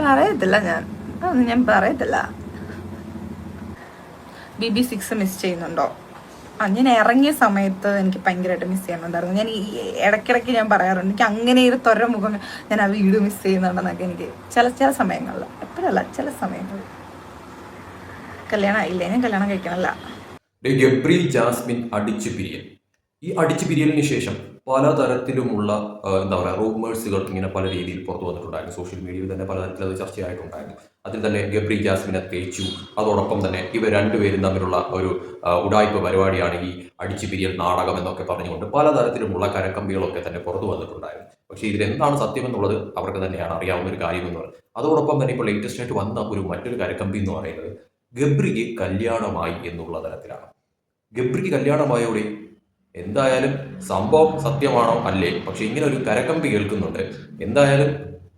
പറയത്തില്ല ഞാൻ. അതൊന്നും ഞാൻ പറയത്തില്ല. ബി ബി സിക്സ് മിസ് ചെയ്യുന്നുണ്ടോ? ആ ഞാൻ ഇറങ്ങിയ സമയത്ത് എനിക്ക് ഭയങ്കരമായിട്ട് മിസ് ചെയ്യുന്നുണ്ടായിരുന്നു ഞാൻ ഈ ഇടയ്ക്കിടയ്ക്ക് ഞാൻ പറയാറുണ്ട് എനിക്ക് അങ്ങനെ ഒരു തൊര മുഖം ഞാൻ ആ വീട് മിസ് ചെയ്യുന്നുണ്ടെന്നൊക്കെ എനിക്ക് ചില ചില സമയങ്ങളിൽ എപ്പോഴല്ല ചില സമയങ്ങളിൽ. കല്യാണം ആയില്ലേ? ഞാൻ കല്യാണം കഴിക്കണല്ല ഗബ്രി ജാസ്മിൻ അടിച്ചു പിരിയൽ. ഈ അടിച്ചു പിരിയലിന് ശേഷം പലതരത്തിലുമുള്ള എന്താ പറയുക റൂമേഴ്സുകൾ ഇങ്ങനെ പല രീതിയിൽ പുറത്തു വന്നിട്ടുണ്ടായിരുന്നു. സോഷ്യൽ മീഡിയയിൽ തന്നെ പലതരത്തിൽ അത് ചർച്ചയായിട്ടുണ്ടായിരുന്നു. അതിൽ തന്നെ ഗബ്രി ജാസ്മിനെ തേച്ചു. അതോടൊപ്പം തന്നെ ഇവർ രണ്ടുപേരും തമ്മിലുള്ള ഒരു ഉടായ്പ പരിപാടിയാണ് ഈ അടിച്ചു പിരിയൽ നാടകം എന്നൊക്കെ പറഞ്ഞുകൊണ്ട് പലതരത്തിലുമുള്ള കരക്കമ്പികളൊക്കെ തന്നെ പുറത്തു വന്നിട്ടുണ്ടായിരുന്നു. പക്ഷേ ഇതിലെന്താണ് സത്യം എന്നുള്ളത് അവർക്ക് തന്നെയാണ് അറിയാവുന്ന ഒരു കാര്യം എന്ന് പറയുന്നത്. അതോടൊപ്പം തന്നെ ഇപ്പോൾ ലേറ്റസ്റ്റ് ആയിട്ട് വന്ന ഒരു മറ്റൊരു കരക്കമ്പി എന്ന് പറയുന്നത് ഗബ്രിക്ക് കല്യാണമായി എന്നുള്ള തരത്തിലാണ്. ഗബ്രിക്ക് കല്യാണമായോടെ എന്തായാലും സംഭവം സത്യമാണോ? അല്ലേ? പക്ഷെ ഇങ്ങനെ ഒരു കരക്കമ്പി കേൾക്കുന്നുണ്ട്. എന്തായാലും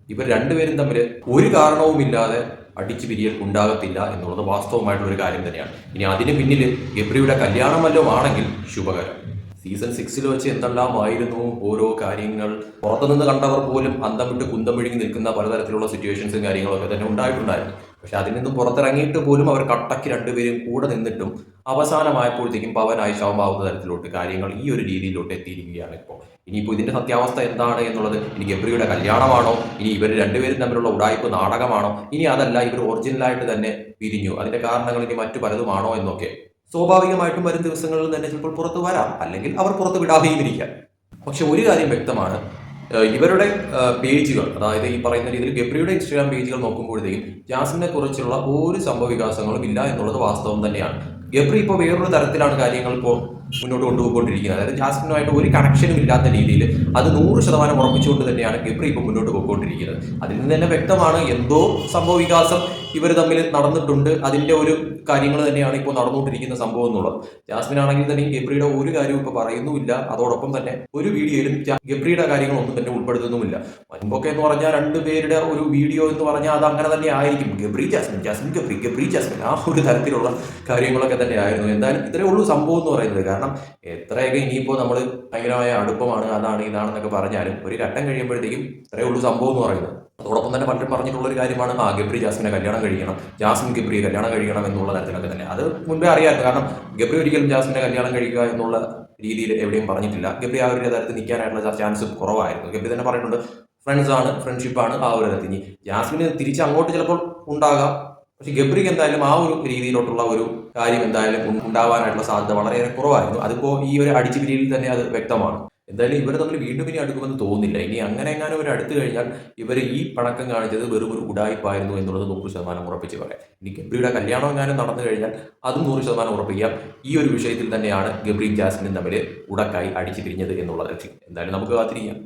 ഇവർ രണ്ടുപേരും തമ്മിൽ ഒരു കാരണവുമില്ലാതെ അടിച്ചു പിരിയൽ ഉണ്ടാകത്തില്ല എന്നുള്ളത് വാസ്തവമായിട്ടുള്ള ഒരു കാര്യം തന്നെയാണ്. ഇനി അതിന് പിന്നിൽ ഗബ്രിയുടെ കല്യാണമല്ലോ ആണെങ്കിൽ ശുഭകരം. സീസൺ സിക്സിൽ വെച്ച് എന്തെല്ലാം എന്തെല്ലാമായിരുന്നു ഓരോ കാര്യങ്ങൾ. പുറത്തുനിന്ന് കണ്ടവർ പോലും അന്തം വിട്ട് കുന്തം വിഴുങ്ങി നിൽക്കുന്ന പലതരത്തിലുള്ള സിറ്റുവേഷൻസും കാര്യങ്ങളൊക്കെ തന്നെ ഉണ്ടായിട്ടുണ്ടായിരുന്നു. പക്ഷെ അതിൽ നിന്നും പുറത്തിറങ്ങിയിട്ട് പോലും അവർ കട്ടക്ക് രണ്ടുപേരും കൂടെ നിന്നിട്ടും അവസാനമായപ്പോഴത്തേക്കും പവനായി ശവമാവുന്ന തരത്തിലോട്ട് കാര്യങ്ങൾ ഈ ഒരു രീതിയിലോട്ട് എത്തിയിരിക്കുകയാണ് ഇപ്പോൾ. ഇനിയിപ്പോൾ ഇതിന്റെ സത്യാവസ്ഥ എന്താണ് എന്നുള്ളത്? ഇനി ഗബ്രിയുടെ കല്യാണമാണോ? ഇനി ഇവർ രണ്ടുപേരും തമ്മിലുള്ള ഉടായ്പ നാടകമാണോ? ഇനി അതല്ല ഇവർ ഒറിജിനലായിട്ട് തന്നെ പിരിഞ്ഞു. അതിന്റെ കാരണങ്ങൾ ഇനി മറ്റു പലതുമാണോ എന്നൊക്കെ സ്വാഭാവികമായിട്ടും വരും ദിവസങ്ങളിൽ തന്നെ ചിലപ്പോൾ പുറത്ത് വരാം. അല്ലെങ്കിൽ അവർ പുറത്ത് വിടാതെയും ഇരിക്കാം. പക്ഷെ ഒരു കാര്യം വ്യക്തമാണ്. ഇവരുടെ പേജുകൾ അതായത് ഈ പറയുന്ന രീതിയിൽ ഗബ്രിയുടെ ഇൻസ്റ്റാഗ്രാം പേജുകൾ നോക്കുമ്പോഴത്തേക്കും ജാസിനെ കുറിച്ചുള്ള ഒരു സംഭവ വികാസങ്ങളും ഇല്ല എന്നുള്ളത് വാസ്തവം തന്നെയാണ്. ഗബ്രി ഇപ്പോൾ വേറൊരു തരത്തിലാണ് കാര്യങ്ങൾ ഇപ്പോൾ മുന്നോട്ട് കൊണ്ടുപോയിക്കൊണ്ടിരിക്കുന്നത്. അതായത് ജാസ്മിനുമായിട്ട് ഒരു കണക്ഷനും ഇല്ലാത്ത രീതിയിൽ അത് നൂറ് ശതമാനം ഉറപ്പിച്ചുകൊണ്ട് തന്നെയാണ് ഗബ്രി ഇപ്പോൾ മുന്നോട്ട് പോയിക്കൊണ്ടിരിക്കുന്നത്. അതിൽ നിന്ന് തന്നെ വ്യക്തമാണ് എന്തോ സംഭവ വികാസം ഇവർ തമ്മിൽ നടന്നിട്ടുണ്ട്. അതിന്റെ ഒരു കാര്യങ്ങൾ തന്നെയാണ് ഇപ്പോൾ നടന്നുകൊണ്ടിരിക്കുന്ന സംഭവം എന്നുള്ളത്. ജാസ്മിൻ ആണെങ്കിൽ തന്നെ ഗബ്രിയുടെ ഒരു കാര്യവും ഇപ്പോൾ പറയുന്നുമില്ല. അതോടൊപ്പം തന്നെ ഒരു വീഡിയോയിലും ഗബ്രിയുടെ കാര്യങ്ങളൊന്നും തന്നെ ഉൾപ്പെടുത്തുന്നുമില്ല. മുൻപൊക്കെ എന്ന് പറഞ്ഞാൽ രണ്ടുപേരുടെ ഒരു വീഡിയോ എന്ന് പറഞ്ഞാൽ അത് അങ്ങനെ തന്നെ ആയിരിക്കും. Gabri Jasmine Jasmine Gabri Gabri Jasmine ആ ഒരു തരത്തിലുള്ള കാര്യങ്ങളൊക്കെ തന്നെ ആയിരുന്നു എന്തായാലും ഇത്രയേ ഉള്ളൂ സംഭവം എന്ന് പറയുന്നത്. കാരണം എത്രയൊക്കെ ഇനിയിപ്പോൾ നമ്മൾ ഭയങ്കരമായ അടുപ്പമാണ് അതാണ് ഇതാണെന്നൊക്കെ പറഞ്ഞാലും ഒരു ഘട്ടം കഴിയുമ്പോഴത്തേക്കും ഇത്രയേ ഉള്ളൂ സംഭവം എന്ന് പറയുന്നത്. അതോടൊപ്പം തന്നെ പലരും പറഞ്ഞിട്ടുള്ള ഒരു കാര്യമാണ് ആ ഗബ്രി ജാസ്മിനെ കല്യാണം കഴിക്കണം ജാസ്മിൻ ഗബ്രി കല്യാണം കഴിക്കണം എന്നുള്ള തരത്തിലൊക്കെ തന്നെ. അത് മുൻപേ അറിയാമായിരുന്നു. കാരണം ഗബ്രി ഒരിക്കലും ജാസ്മിനെ കല്യാണം കഴിക്കുക എന്നുള്ള രീതിയിൽ എവിടെയും പറഞ്ഞിട്ടില്ല. ഗബ്രി ആ ഒരു തരത്തിൽ നിൽക്കാനായിട്ടുള്ള ചാൻസ് കുറവായിരുന്നു. ഗബ്രി തന്നെ പറഞ്ഞിട്ടുണ്ട് ഫ്രണ്ട്സ് ആണ് ഫ്രണ്ട്ഷിപ്പാണ് ആ ഒരു തരത്തിൽ. ഇനി ജാസ്മിന് തിരിച്ച് അങ്ങോട്ട് ചിലപ്പോൾ ഉണ്ടാകാം. പക്ഷെ ഗബ്രിക്ക് എന്തായാലും ആ ഒരു രീതിയിലോട്ടുള്ള ഒരു കാര്യം എന്തായാലും ഉണ്ടാവാനായിട്ടുള്ള സാധ്യത വളരെയേറെ കുറവായിരുന്നു. അതിപ്പോ ഈ ഒരു അടിച്ചു പിരിയിൽ തന്നെ അത് വ്യക്തമാണ്. എന്തായാലും ഇവർ തമ്മിൽ വീണ്ടും ഇനി അടുക്കുമെന്ന് തോന്നുന്നില്ല. ഇനി അങ്ങനെ എങ്ങാനും ഒരു അടുത്ത് കഴിഞ്ഞാൽ ഇവർ ഈ പണക്കം കാണിച്ചത് വെറും ഒരു ഉടായ്പായിരുന്നു എന്നുള്ളത് നൂറ് ശതമാനം ഉറപ്പിച്ച് പറയാം. ഇനി ഗബ്രിയുടെ കല്യാണം എങ്ങാനും നടന്നു കഴിഞ്ഞാൽ അതും നൂറ് ശതമാനം ഉറപ്പിക്കാം. ഈ ഒരു വിഷയത്തിൽ തന്നെയാണ് ഗബ്രിയും ജാസ്മിനും തമ്മിൽ ഉടക്കായി അടിച്ചു പിരിഞ്ഞത് എന്നുള്ളത്. എന്തായാലും നമുക്ക് കാത്തിരിക്കാം.